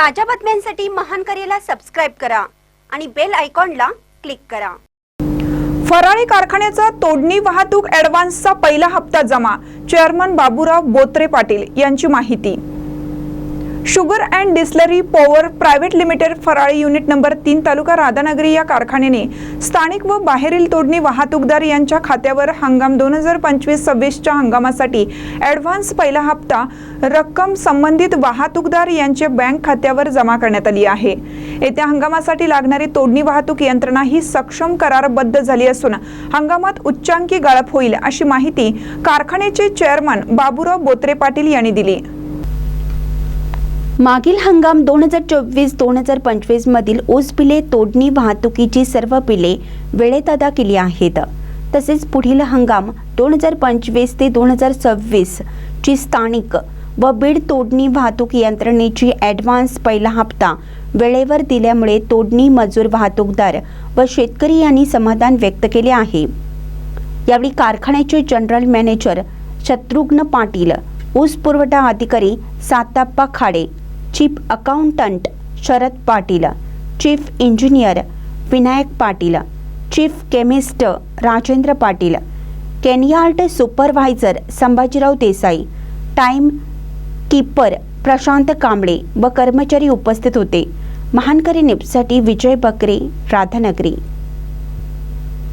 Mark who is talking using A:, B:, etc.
A: ताज्या बातम्यांसाठी महान करेला सबस्क्राईब करा आणि बेल आयकॉनला क्लिक करा.
B: फराळी कारखान्याचा तोडणी वाहतूक ॲडव्हान्सचा पहिला हप्ता जमा. चेअरमन बाबूराव बोत्रे पाटील यांची माहिती. Sugar and distillery power private limited Farali unit number तीन तालुका राधानगरी या कारखान्याने स्थानिक व बाहेरील तोडणी वाहतूकदार यांच्या खात्यावर हंगाम दोन हजार पंचवीस सव्वीसच्या हंगामासाठी ॲडव्हान्स पहिला हप्ता रक्कम संबंधित वाहतूकदार यांच्या बँक खात्यावर जमा करण्यात आली आहे. येत्या हंगामासाठी लागणारी तोडणी वाहतूक यंत्रणा ही सक्षम करारबद्ध झाली असून हंगामात उच्चांकी गाळप होईल अशी माहिती कारखान्याचे चेअरमन बाबूराव बोत्रे पाटील यांनी दिली.
C: मागील हंगाम दोन हजार चोवीस दोन हजार पंचवीस मधील ऊस बिले तोडणी वाहतुकीची सर्व बिले वेळेत अदा केली आहेत. तसेच पुढील हंगाम दोन हजार पंचवीस ते दोन हजार सव्वीस ची स्थानिक व बीड तोडणी वाहतूक यंत्रणेची ॲडव्हान्स पहिला हप्ता वेळेवर दिल्यामुळे तोडणी मजूर वाहतूकदार व शेतकरी यांनी समाधान व्यक्त केले आहे. यावेळी कारखान्याचे जनरल मॅनेजर शत्रुघ्न पाटील ऊस पुरवठा अधिकारी Satappa Khade chief accountant Sharad Patil chief engineer Vinayak Patil chief chemist Rajendra Patil cane yard supervisor Sambhajirao Desai time keeper Prashant Kamble व कर्मचारी उपस्थित होते. महानकरी निपसाठी विजय बकरे राधानगरी.